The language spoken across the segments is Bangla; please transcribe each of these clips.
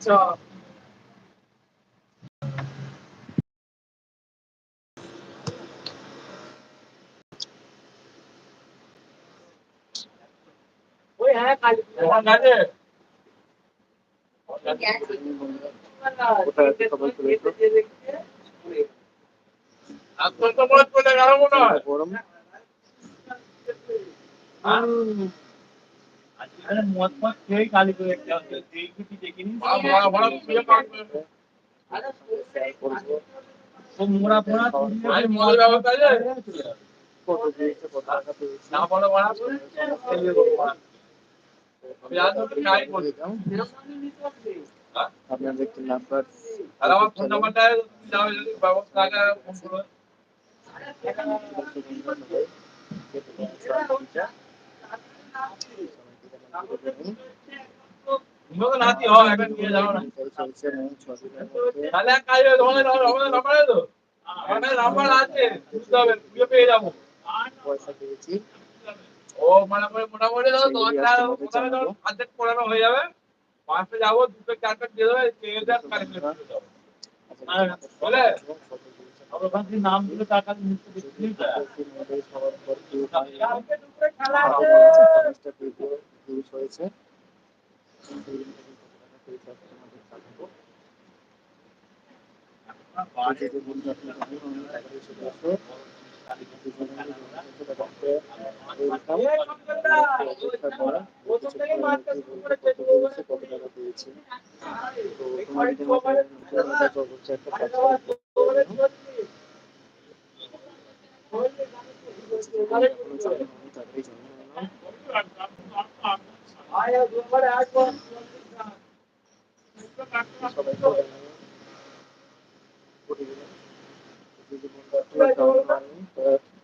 চপ ওই হ্যাঁ চলে গেল মনে হয়। গরম। আরে আপনাদের একটি নাম্বার তাহলে আমার ফোন নাম্বারটা ব্যবস্থা আগে ফোন করো তুমিও পয়সা পেয়েছি মানে হয়ে দুটো চারটা দিয়ে দেবে থেকে নাম দিলে টাকা নিতে দেখলি তো সবার পর কেউ কালকে দুপুরে খেলা আছে পঞ্চাশটা ভিডিও ভিউজ হয়েছে যে যে বন্ধু আপনারা জানেন, অনেক টাকা দিয়ে চলে আসো। অপেক্ষা করা, কিছুক্ষণের মধ্যে বলব কত হয়েছে, কত টাকা পেয়েছি। তো তোমাদের মধ্যে নতুন একটা অবশ্যই একটা সাবস্ক্রাইব করে দিও। এখনও জানো না, তাড়াতাড়ি জানিয়ে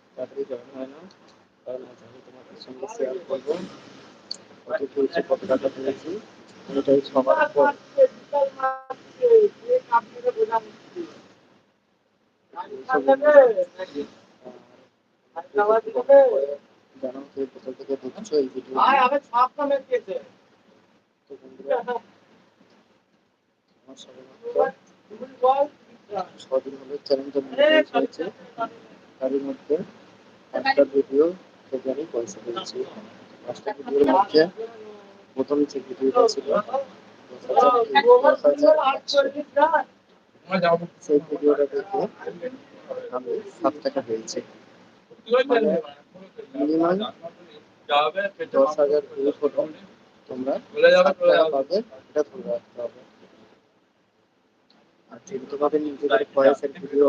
তাড়াতাড়ি join হয় না। কারণ আমি তোমাদের সঙ্গে share করব কত পেয়েছি, কত টাকা পেয়েছি। এটাই সবার উপর জানাও কে কোথা থেকে দেখছ এই ভিডিও তো বন্ধুরা আমার সবেমাত্র ছদিন হলো চ্যানেলটা হয়েছে তারই মধ্যে একটা ভিডিও থেকে আমি পয়সা পেয়েছি। পাঁচটা ভিডিওর মধ্যে প্রথম যে ভিডিওটা ছিল সেই ভিডিওটা দেখে আমি সাত টাকা পেয়েছি। মিনিমাম দশ হাজার হলো তোমরা পাবে এটা রাখতে হবে আর যেহেতু নিজেদের পয়সার ভিডিও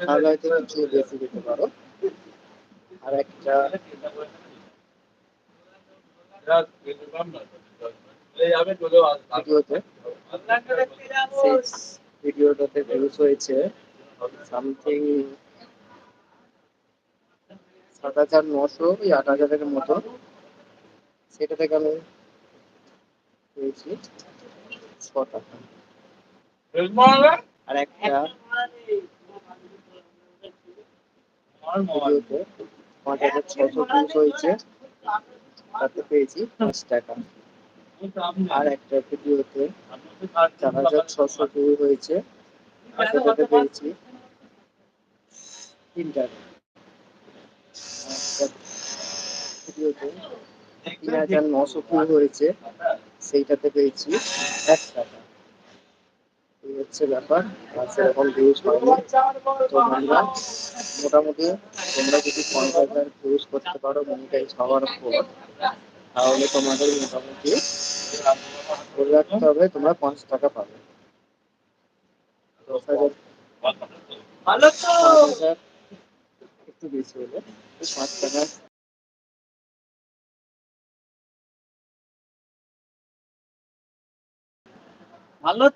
তাহলে হয়তো কিছু বেশি দিতে পারো আর একটা ভিডিওটাতে ভিউজ হয়েছে সামথিং সাত হাজার নশো ওই আট হাজারের মতো। সেটা থেকে আমি পেয়েছি ছ টাকা আর একটা পাঁচ হাজার ছশো ভিউজ হয়েছে, তাতে পেয়েছি পাঁচ টাকা। আর একটা ভিডিওতে চার হাজার ছশো ভিউ হয়েছে সেটাতে পেয়েছি তিন টাকা আর একটা ভিডিওতে। তিন হাজার নশো ভিউ হয়েছে সেইটাতে পেয়েছি এক টাকা। এই হচ্ছে ব্যাপার। আর সেরকম ভিউজ হয়নি তো বন্ধুরা মোটামুটি তোমরা যদি পঞ্চাশ হাজার ভিউজ করতে পারো মনিটাইজ হওয়ার পর তাহলে তোমাদের মোটামুটি ধরে রাখতে হবে তোমরা পাঁচ টাকা পাবে। দশ হাজার একটু বেশি হলে পাঁচ টাকা ভালো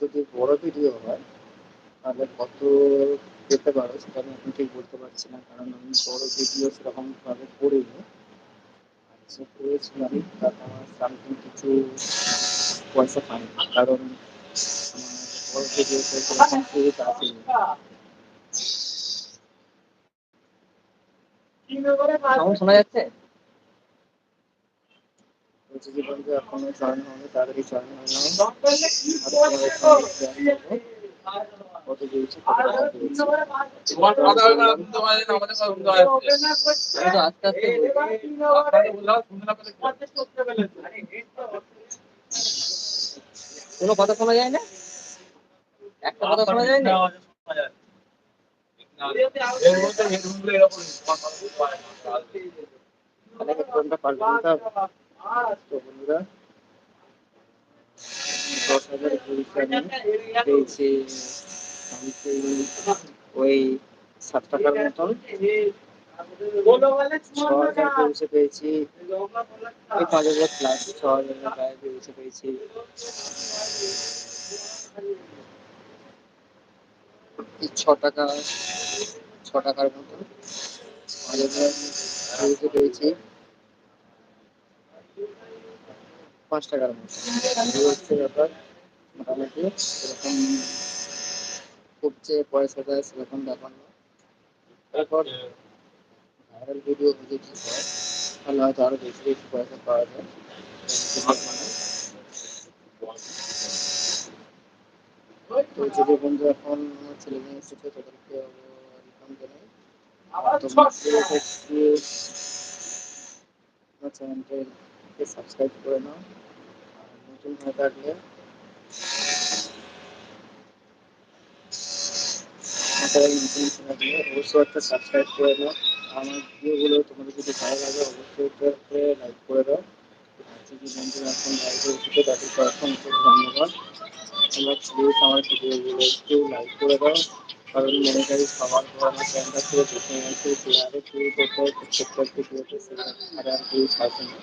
যদি বড় ভিডিও হয়, তাহলে কত পেতে পারো সেটা আমি ঠিক বলতে পারছি না, কারণ আমি বড় ভিডিও সেরকম ভাবে করিনি। করেছিলাম তার সামথিং কিছু পয়সা কারণ শোনা যাচ্ছে বলছি এখনও জয়েন তাড়াতাড়ি হয়ে নাও হবে না শুনতে পারে না আমাদের কথা শুনতে পারে আমি তো আস্তে আস্তে কোনো কথা শোনা যায় না? একটা কথা শোনা যায় না? বন্ধুরা দশ হাজার পেয়েছি। ওই সাত টাকার মতন। ছ হাজার ভিউজে পেয়েছি। ওই পাঁচ হাজার প্লাস ছ হাজার পেয়েছি। ছ টাকা, ছ টাকার পাঁচ পেয়েছি পাঁচ টাকার মতো। হচ্ছে ব্যাপার। মোটামুটি এরকম খুব যে পয়সা সেরকম ব্যাপার না। তারপর ভাইরাল ভিডিও যদি ঠিক হয়? তাহলে হয়তো আরও বেশি বেশি পয়সা পাওয়া যায়। তো যদি বন্ধু এখন ছেলে মেয়ে এসেছে তাদেরকে ওয়েলকাম জানাই। আমার চ্যানেলটাকে সাবস্ক্রাইব করে নাও। নতুন হয়ে থাকলে নতুন অবশ্যই একটা সাবস্ক্রাইব করে আমার ভিডিওগুলো তোমাদের যদি ভালো লাগে অবশ্যই লাইক করে দাও। বন্ধুরা এখন তাদেরকে অসংখ্য ধন্যবাদ। তোমরা প্লিজ আমার ভিডিওগুলো একটু লাইক করে দাও। কারণ মনিটারি সবার পর আমার চ্যানেলটা পুরো দেখে গেছে শেয়ারে শুরু করতে হয় প্রত্যেকটা ভিডিওতে সেখানে আর ভিউজ আসে না।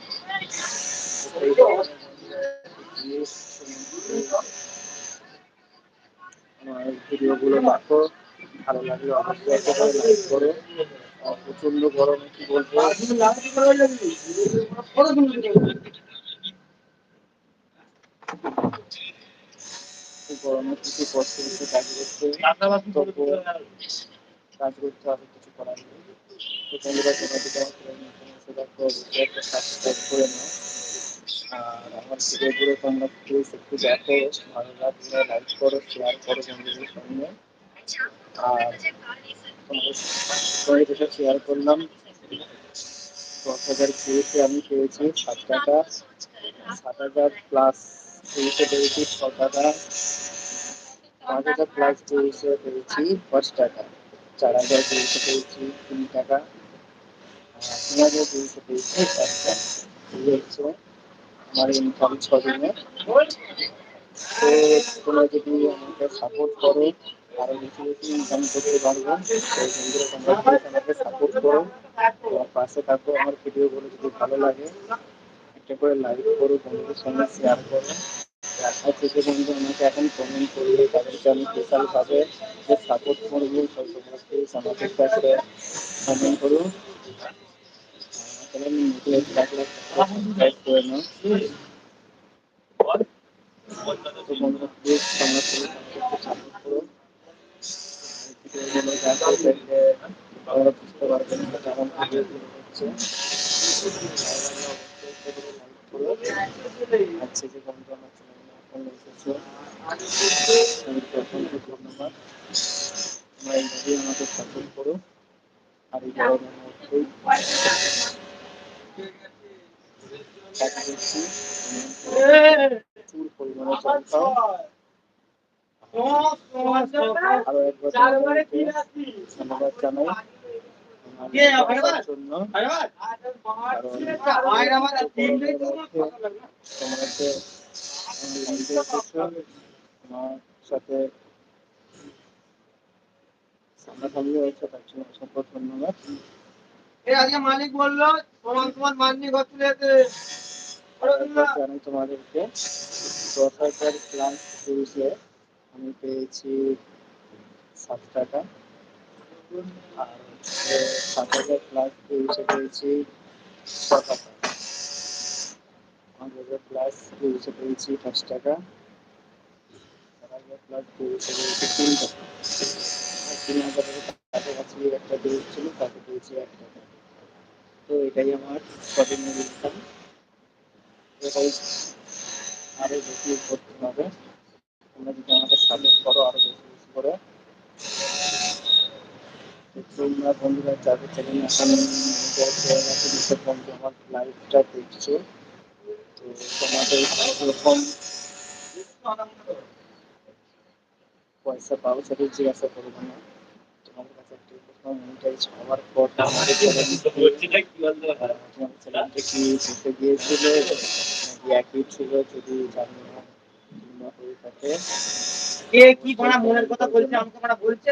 আমার ভিডিওগুলো দেখো, ভালো লাগলে অবশ্যই একটা করে লাইক করো। প্রচণ্ড গরমে কি বলব? কিছু কষ্ট হচ্ছে কাজ করতে কাজ করতে হবে কিছু করার নেই তো একটা করে নাও আর আমার ভিডিওগুলো তোমরা ভালো লাগলে লাইক করো শেয়ার করো বন্ধুদের সঙ্গে আর তোমাদের শেয়ার করলাম দশ হাজার ভিউতে আমি পেয়েছি সাত টাকা সাত হাজার প্লাস ভিউতে পেয়েছি ছ টাকা পাঁচ হাজার প্লাস ভিউতে পেয়েছি পাঁচ টাকা চার হাজার ভিউতে পেয়েছি, তিন টাকা। তিন হাজার ভিউতে পেয়েছি চার টাকা। এই হচ্ছে আমার ইনকাম ছদিনে তো তোমরা যদি আমাকে সাপোর্ট করো, আরও বেশি বেশি ইনকাম করতে পারব, সেই বন্ধুরা আমাকে সাপোর্ট করো আমার পাশে থাকো, আমার ভিডিওগুলো যদি ভালো লাগে একটা করে লাইক করো, বন্ধুদের সঙ্গে শেয়ার করো। আর থেকে বন্ধু আমাকে এখন কমেন্ট করলে তাদেরকে আমি স্পেশাল ভাবে যে সাপোর্ট করব তো তোমরা প্লিজ আমাদের কাছে কমেন্ট করো সাবস্ক্রাইব করে। নাও তো সাপোর্ট বুঝতে পারবে না কেমন আচ্ছা যে বন্ধু, আমার এখন এসেছ অসংখ্য ধন্যবাদ। তোমরা এইভাবেই আমাকে সাপোর্ট করো। আর এই গরমের মধ্যেই প্রচুর পরিমাণে জল খাও। আরও একবার ধন্যবাদ জানাই। তোমরা যে লাইভে এসেছ আমার সাথে সামনাসামনি হয়েছে তার জন্য অসংখ্য ধন্যবাদ। আজকে মালিক বলল তোমার তোমার মান্নি ঘর চলে যেতে। আরেকবার জানাই তোমাদেরকে। দশ হাজার ভিউজে আমি পেয়েছি সাত টাকা। আর সাত হাজার প্লাস ভিউজে পেয়েছি পাঁচ হাজার হাজার প্লাস পেয়েছি পাঁচ টাকা। চার হাজার তিন টাকা। তিন কাছাকাছি একটা ডেট ছিল তাকে পেয়েছি এক টাকা। তো এটাই আমার শপিং ইনকাম এটাই আরও বেশি করতে হবে। তোমরা যদি আমাকে সাপোর্ট করো আরও বেশি বেশি করে। তোমরা বন্ধুরা যাদের চ্যানেল এখন বন্ধু আমার লাইভটা দেখছ। তো তোমাদের এরকম পয়সা পাও সেটা জিজ্ঞাসা করব না। তোমাদের কাছে একটা মনিটাইজ হওয়ার পর তোমার চ্যানেলটা কি দেখতে গিয়েছিল? নাকি একই ছিল যদি জানি না কিংবা হয়ে থাকে। কে কি করা মনের কথা বলছে আমাকে করা বলছে?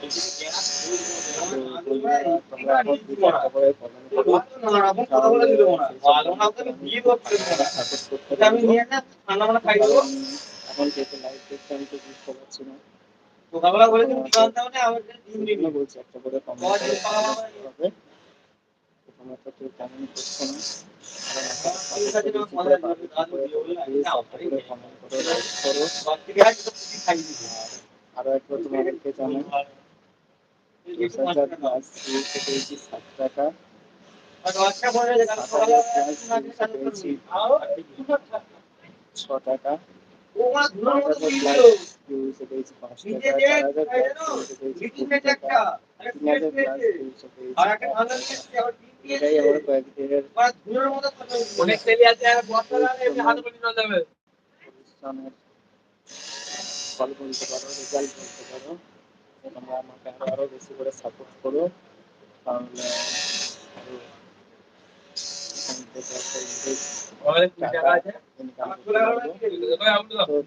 দিন দিন আরও একবার তোমাদেরকে জানাই। দশ হাজার প্লাস দিয়েছে পেয়েছি সাত টাকা বলে সাত হাজার প্লাস দিয়েছে পেয়েছি ছ টাকা দিয়েছে পেয়েছি পাঁচ টাকা চার হাজার প্লাস দাও। পেয়েছি টাকা তিন হাজার প্লাস খেয়েছে। পেয়েছি এটাই আমার কয়েকদিনের। অনেক তেলি আছে হাতে নিয়ে যাবে ফল বলতে পারো রেজাল্ট বলতে পারো তোমরা আমাকে আরও আরও বেশি করে সাপোর্ট করো। তাহলে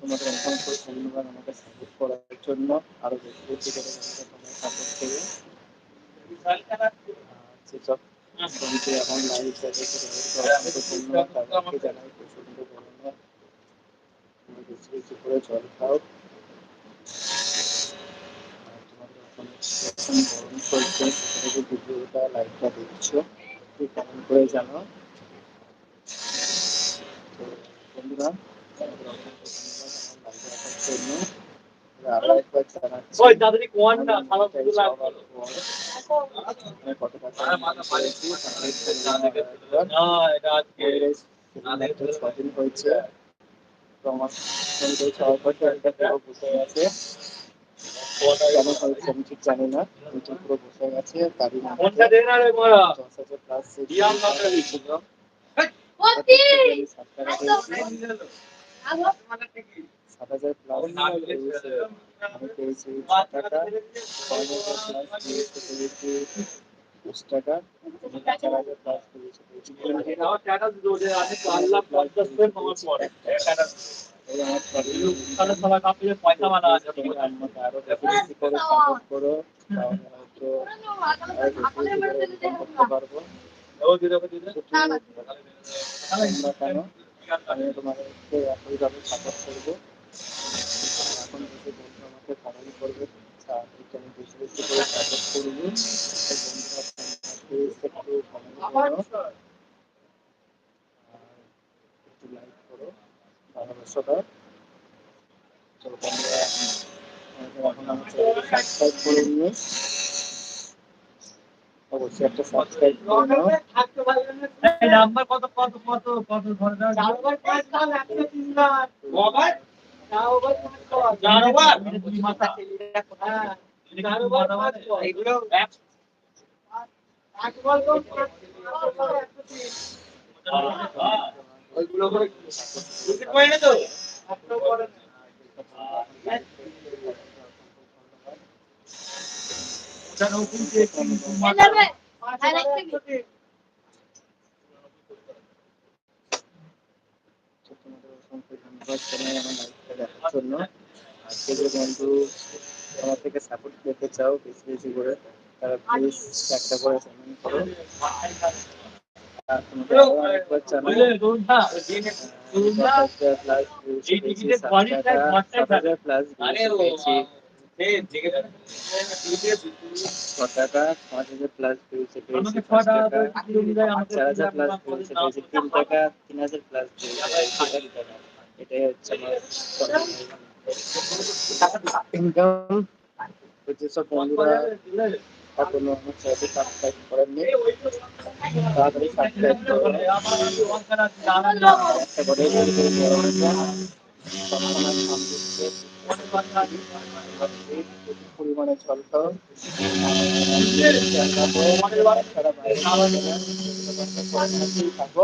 তোমাদের অসংখ্য ধন্যবাদ আমাকে সাপোর্ট করার জন্য। আরও করে তোমরা সাপোর্ট সেসব বন্ধু লাইভ অসংখ্য ধন্যবাদ তাদেরকে জানাই প্রচণ্ড গরমে। বেশি বেশি করে জল খাও আর তোমাদের ওখানে সেখানে যে ভিডিওটা লাইভটা দেখছ একটু কমেন্ট করে জানাও। তো বন্ধুরা তোমাদের আমার হয়েছে ছয় বছর এটা পুরো বসে গেছে কেন হয়েছে আমি ঠিক জানি না পুরো বসে গেছে বলছি! সাত টাকা হাজার প্লাস আমি পেয়েছি টাকা। ছয় হাজার প্লাস পেয়েছি পেয়েছি দশ টাকা। চার হাজার প্লাস পেয়েছি। আমি একইভাবে সাপোর্ট করব। এখন বন্ধু আমাকে করবে আমি বেশি বেশি করে সাপোর্ট করব। বন্ধুরা তোমরা প্লিজ একটু কমেন্ট করো আর একটু লাইক করো দাও আমাদের এখন আমার সাবস্ক্রাইব করে নিও অবশ্যই একটা সাবস্ক্রাইব করে নিও। এই নাম্বার কত কত কত কত ধরে দাও। জানোবার? দুই মাথা চার মাথা মানে এইগুলো ওইগুলো করে বুঝতে পারি না তো ওটা নতুন যে তিন মাথা যাবে আর একটা কি? তো তোমাদের ধন্যবাদ জানাই আমার লাইভটা দেখার জন্য আজকে যে বন্ধু আমার থেকে সাপোর্ট পেতে চাও বেশি বেশি করে তারা প্লিজ একটা করে কমেন্ট করো টাকা পাঁচ হাজার প্লাস পেয়েছে পেয়েছি আমাকে পাঁচ ছটা টাকা আমাকে চার হাজার প্লাস পেয়েছে পেয়েছে তিন টাকা তিন হাজার প্লাস পেয়েছে এক টাকা এটাই হচ্ছে আমার ইনকাম যেসব বন্ধুরা এখনও আমার চ্যানেলটি সাবস্ক্রাইব করেননি। তাড়াতাড়ি খাও।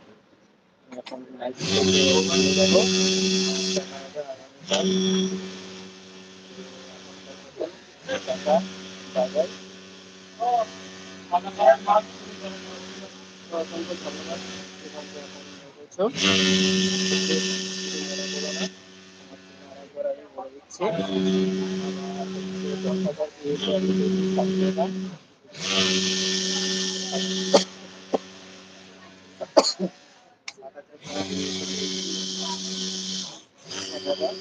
এখন লাইফ থেকে যাব দেখা হবে আগামীকাল টাটা বাই বাই অসংখ্য ধন্যবাদ এবং এখন বলছো আরেকবার আমি বলে দিচ্ছি আমার হচ্ছে দশ হাজার পেয়েছে আমি পেয়েছি সাত টাকা সাত হাজার টাকা পেয়েছে হাজার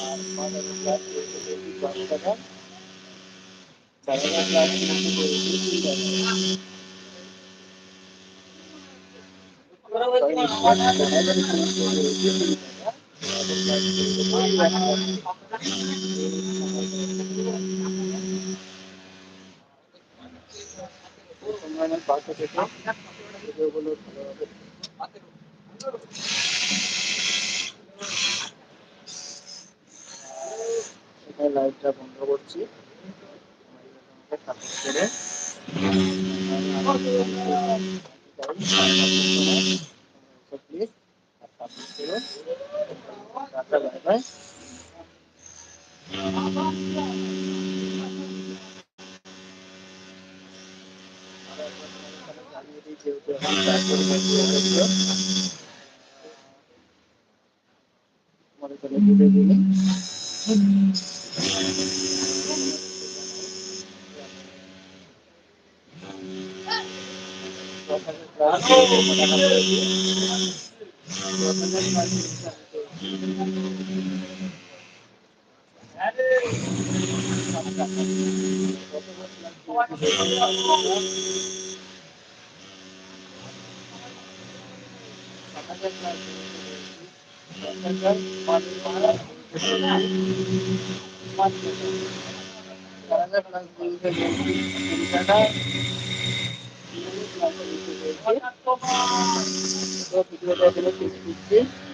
আর পাঁচ হাজার প্লাস পেয়েছে পেয়েছি দশ টাকা চার হাজার প্লাস পেয়েছে পেয়েছি তিন টাকা পাশে থেকে ভিডিওগুলো ভালোভাবে এখানে লাইভটা বন্ধ করছি। সাপোর্ট করে দিলে দশ হাজার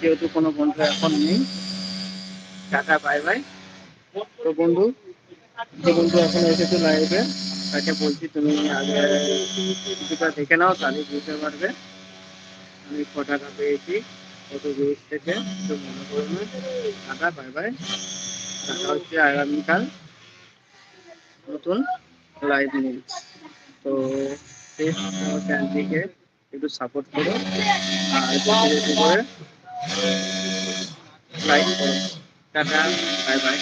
যেহেতু কোনো বন্ধু এখন নেই, টাটা বাই বাই তো বন্ধু, যে বন্ধু এখন এসেছে লাইভে তাকে বলছি তুমি আগে কিছুটা দেখে নাও, তাহলে বুঝতে পারবে। আমি ক টাকা পেয়েছি কত ভিউজ থেকে তো মনে করবে। টাটা বাই বাই টাকা হচ্ছে আগামীকাল নতুন লাইভ নিয়ে তো প্লিজ আমার চ্যানেলটিকে একটু সাপোর্ট করো। আর বেশি করে লাইক করো। Tata bye bye